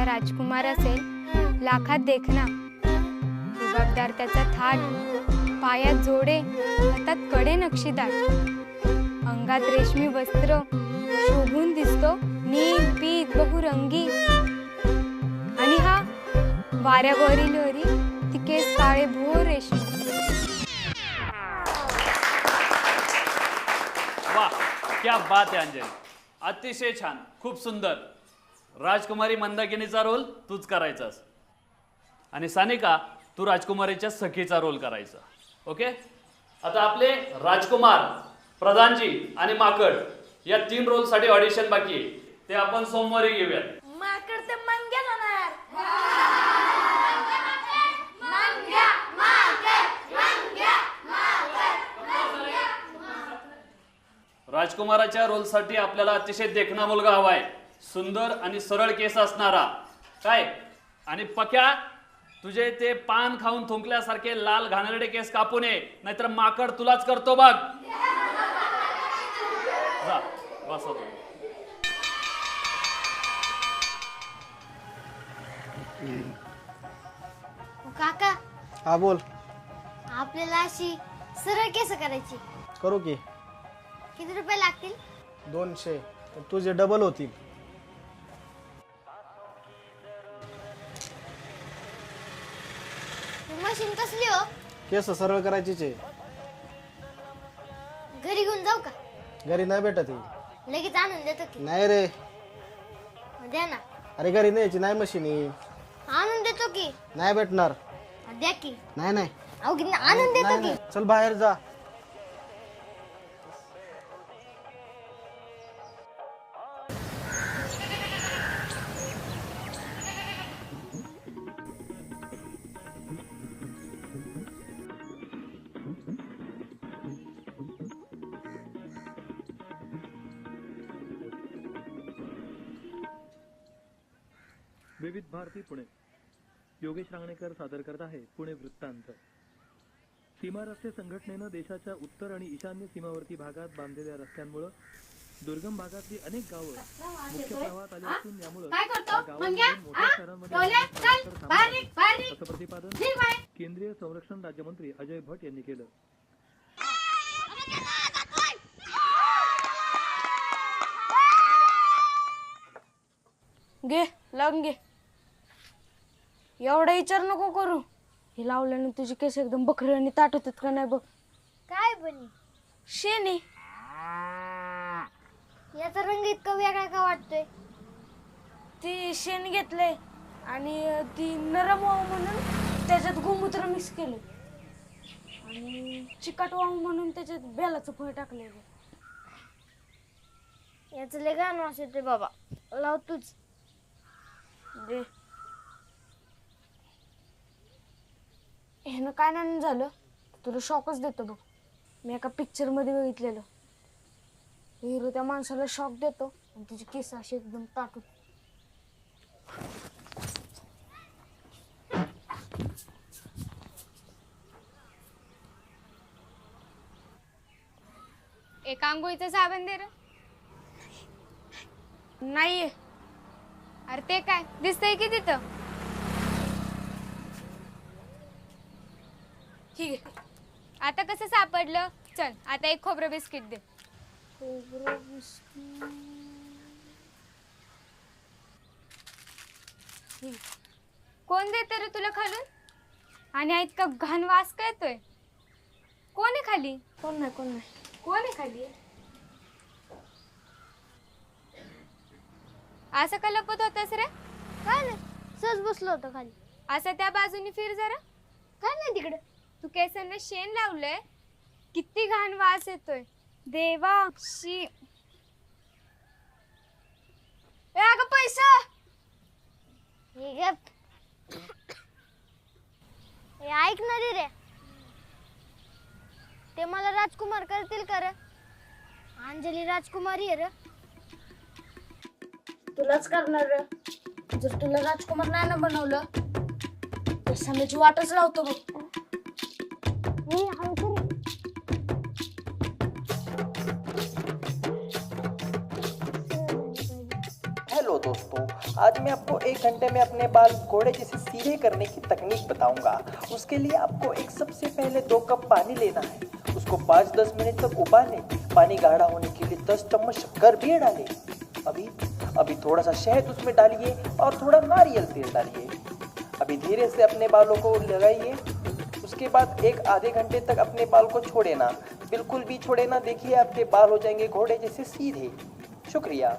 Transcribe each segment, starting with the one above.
घरातला राजकुमार असेल लाखात देखना रुबाबदार त्याचा थाट पायात जोडे हातात कडे नक्षीदार. अंगात रेशमी वस्त्र शोभून दिसतो नील पीत बहुरंगी. आणि हा वाऱ्यावरील लोरी ती केस काळे भोर रेशमी. क्या बात आहे अंजली. अतिशय छान खूप सुंदर. राजकुमारी मंदाकिनीचा रोल तूच करायचास. आणि सानिका तू राजकुमारीच्या सखीचा रोल करायचा. ओके? आता आपले राजकुमार प्रधानजी आणि माकड या तीन रोलसाठी ऑडिशन बाकी आहे. ते आपण सोमवारी घेऊयात. माकड ते मंग्या होणार राजकुमाराच्या रोलसाठी आपल्याला अतिशय देखणा मुलगा हवाय. सुंदर आणि सरळ केस असणारा. काय? आणि पक्या तुझे ते पान खाऊन थुंकल्यासारखे लाल घाणेरडे केस कापू नये नाहीतर माकड तुलाच करतो बघ. जा बसा. काका. हा बोल. आपल्याला अशी सरळ केस करायची. करू की. किती रुपये लागतील? दोनशे. तर तुझे डबल होतील. केस सरळ करायचीच. आहे घरी घेऊन जाऊ का? घरी नाही भेटत ही. लगेच आणून देतो की. नाही रे. द्या ना. अरे घरी न्यायची नाही मशीन. आणून देतो की. नाही भेटणार. द्या की. नाही नाही. अहो की आणून देतो नाही, की. नाही. चल बाहेर जा. विविध भारती पुणे. योगेश रांगणेकर सादर करत आहे पुणे वृत्तांत. सीमा रस्ते संघटनेनं देशाच्या उत्तर आणि ईशान्य सीमावर्ती भागात बांधलेल्या रस्त्यांमुळं दुर्गम भागातली अनेक गावं मुख्य प्रवाहात आली असून यामुळं मोठ्या शहरांमध्ये. असं प्रतिपादन केंद्रीय संरक्षण राज्यमंत्री अजय भट यांनी केलं. घे लावून घे. एवढा विचार नको करू. हे लावल्याने तुझे केस एकदम बकरी आणि ताट होतात का नाही बघ. काय बनी? शेने. याचा रंग इतका वेगळा का वाटतोय? ती शेण घेतलंय आणि अं, ती नरम व्हावं म्हणून त्याच्यात गोमूत्र मिक्स केलं. आणि चिकट व्हावं म्हणून त्याच्यात बेलाचं फळ टाकलंय बघ. याचं लय गाणं वास येतोय बाबा. लाव तूच. दे. ह्यानं काय नाही झालं? तुला शॉकच देतो बघ. मी एका पिक्चरमध्ये बघितलेलं. हिरो त्या माणसाला शॉक देतो आणि तुझे केस असे एकदम ताटून. एक आंघोळीचं साबण दे रे. नाहीये. अरे ते काय? दिसतंय की तिथं? ठीक आहे. आता कसं सापडलं? चल आता एक खोबरं बिस्किट दे. कोण देते रे तुला खालून? आणि हा इतका घाण वास काय येतोय? कोण आहे खाली? कोण नाही कोण नाही. कोण आहे खाली? असं का लपत होतस रे? काय नाही सहज बसलो होतो खाली. असं त्या बाजूने फिर जरा. काय नाही तिकडे. तू केसांना शेण लावलंय? किती घाण वास येतोय. देवा शी ए अगं पैसा! हे हे ऐक ना रे ते मला राजकुमार करतील का रे? अंजली राजकुमारी आहे रे. तुलाच करणार रे. जर तुला राजकुमार नाही ना बनवलं तर समजाची वाटच लावतो बघ. आज मैं आपको एक घंटे में अपने बाल घोड़े जैसे सीधे करने की तकनीक बताऊँगा। उसके लिए आपको एक सबसे पहले दो कप पानी लेना है। उसको पाँच दस मिनट तक उबालें। पानी गाढ़ा होने के लिए दस चम्मच शक्कर भी डालें। अभी अभी थोड़ा सा शहद उसमें डालिए और थोड़ा नारियल तेल डालिए। अभी धीरे से अपने बालों को लगाइए। उसके बाद एक आधे घंटे तक अपने बाल को छोड़े ना। बिल्कुल भी छोड़े ना। देखिए आपके बाल हो जाएँगे घोड़े जैसे सीधे। शुक्रिया।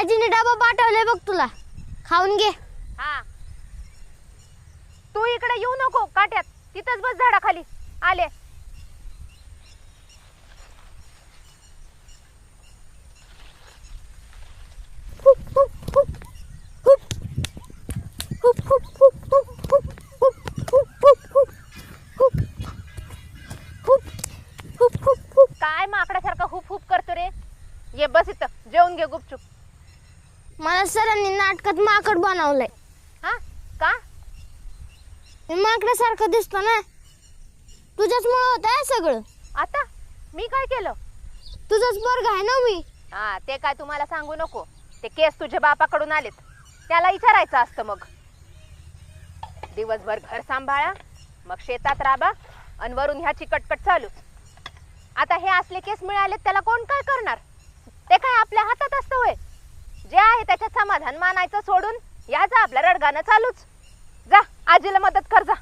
आजीने डबा पाठवलाय बघ तुला. खाऊन घे. हा. तू इकडे येऊ नको काट्यात. तिथंच बस झाडाखाली. आले. काय माकडासारखा हुप हुप करतो रे? ये बस इथं. जेवून घे गुपचूप. मला सरांनी नाटकात माकड बनवलंय. हा? का? मी माकडासारखं दिसतो ना? तुझ्याचमुळे होत आहे सगळं. आता? मी काय केलं? तुझंच बर्ग आहे ना मी? हा ते काय तुम्हाला सांगू नको. ते केस तुझ्या बापाकडून आलेत. त्याला विचारायचं असतं मग. दिवसभर घर सांभाळा मग शेतात राबा आणि वरून ह्याची कटकट चालू. आता हे असले केस मिळालेत त्याला कोण काय करणार? ते काय आपल्या हातात असतं होय? जे आहे त्याच्यात समाधान मानायचं सोडून याचा आपल्या रडगाणं चालूच. जा आजीला मदत कर जा.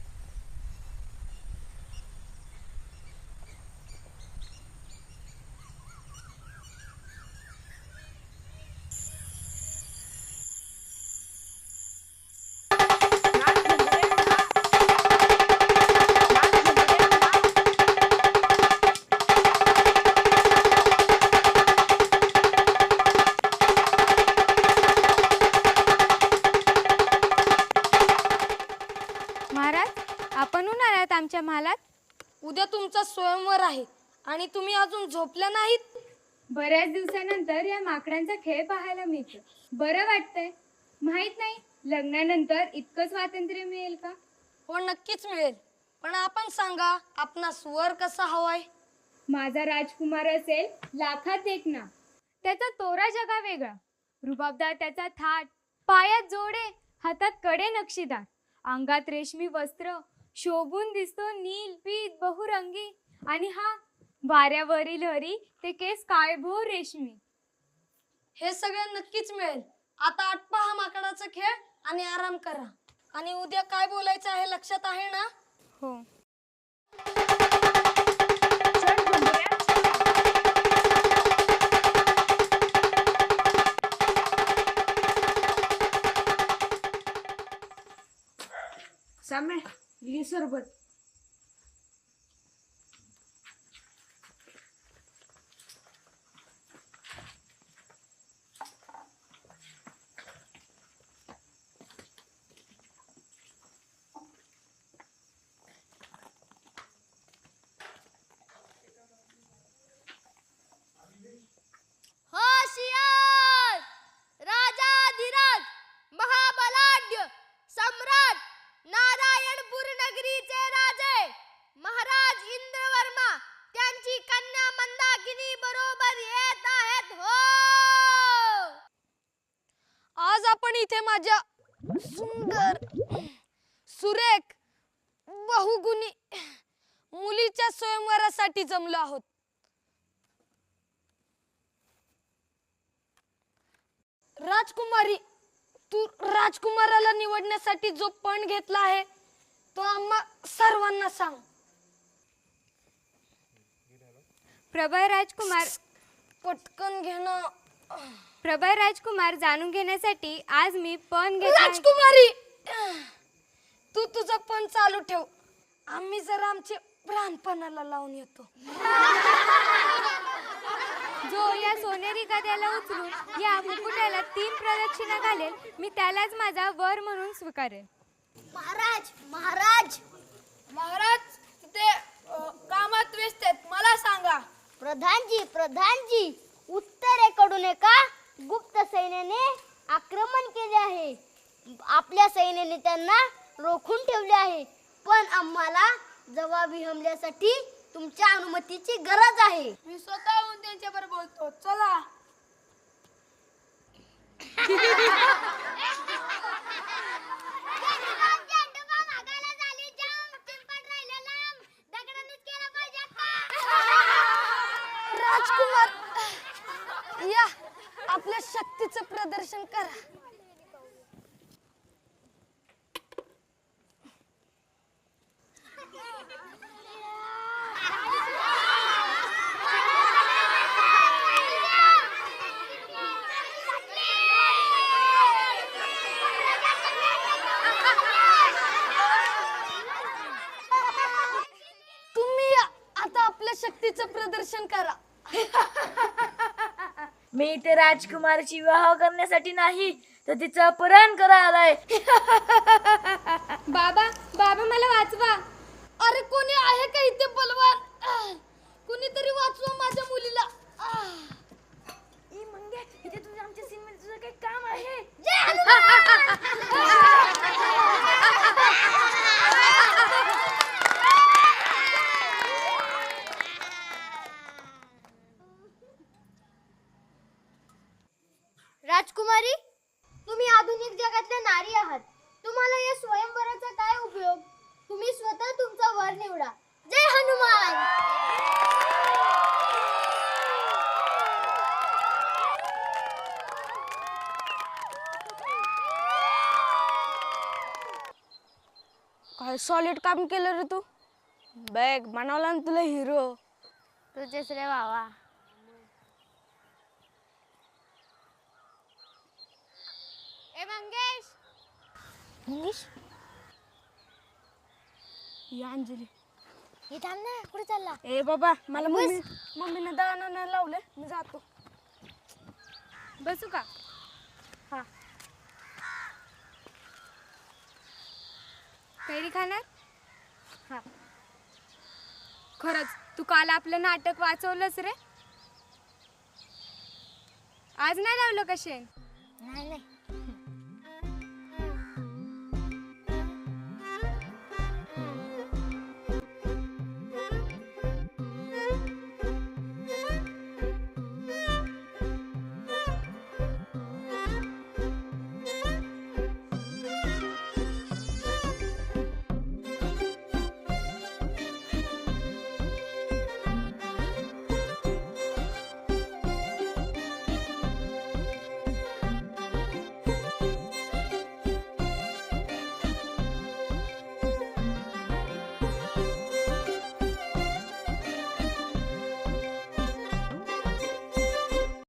आहे. आणि तुम्ही अजून झोपल्या नाहीत? बऱ्याच दिवसानंतर या माकडांचा खेळ पाहायला मिळतो. बरं वाटतंय. माहीत नाही लग्नानंतर इतकं स्वातंत्र्य मिळेल का? हो नक्कीच मिळेल. पण आपण सांगा आपणास वर कसा हवाय? माझा राजकुमार असेल लाखात एक ना त्याचा तोरा जगा वेगळा. रुबाबदार त्याचा थाट. पायात जोडे हातात कडे नक्षीदार. अंगात रेशमी वस्त्र शोभून दिसतो नील पीत बहुरंगी. आणि हा वाऱ्यावरील हरी ते केस काळभोर रेशमी? हे सगळं नक्कीच मिळेल. आता आटपा हा माकडाचा खेळ आणि आराम करा. आणि उद्या काय बोलायचं आहे लक्षात आहे ना? हो. सामे घे सरबत. स्वयंवरासाठी जमलो आहोत. राजकुमारी तू राजकुमाराला निवडण्यासाठी जो पण घेतला आहे तो आम्हा सर्वांना सांग. प्रबळ राजकुमार पटकन घेणं. प्रबळ राजकुमार जाणून घेण्यासाठी आज मी पण घेतला राजकुमारी! तू तुझं पण चालू ठेव. आम्ही जरा आमचे प्राणपणाला लावून येतो. जो या सोनेरी गद्याला उचलून या मुकुटाला तीन प्रदक्षिणा घालेल मी त्यालाच माझा वर म्हणून स्वीकारेल महाराज महाराज! महाराज ते कामात व्यस्त आहेत. मला सांगा. प्रधानजी प्रधानजी उत्तरेकडून एका गुप्त सैन्याने आक्रमण केले आहे. आपल्या सैन्याने त्यांना रोखून ठेवले आहे. पण आम्हाला जवाबी हमल्यासाठी तुमच्या अनुमतीची गरज आहे. मी स्वतःहून त्यांच्याबरोबर बोलतो. चला. राजकुमार या आपल्या शक्तीचं प्रदर्शन करा तुम्ही या आता आपल्या शक्तीचं प्रदर्शन करा मी इथे राजकुमारीची विवाह करण्यासाठी नाही तर तिचं अपहरण करा आलाय. बाबा बाबा मला वाचवा. अरे कोणी आहे का इथे बलवान? कुणीतरी कोणीतरी माझ्या मुलीला आह. ई मंगे इथे तुझं आमच्या सीनमध्ये तुझं काही काम आहे राजकुमारी तुम्ही आधुनिक जगातल्या नारी आहात तुम्हाला या स्वयंवराचा काय उपयोग तुम्ही स्वतः तुमचा वर निवडा जय हनुमान काय सॉलिड काम केलं रे तू. बॅग बनवला ना तुला हिरो तुझेच रे बाबा ए मंगेश! मंगेश? या अंजली. हे थांब ना कुठे चालला? ए बाबा मला मम्मी मम्मीने नाही लावले मी जातो. बसू का? हा. कैरी खाणार? हा. खरंच तू काल आपलं नाटक वाचवलंस रे. आज नाही लावलं कशे नाही नाही.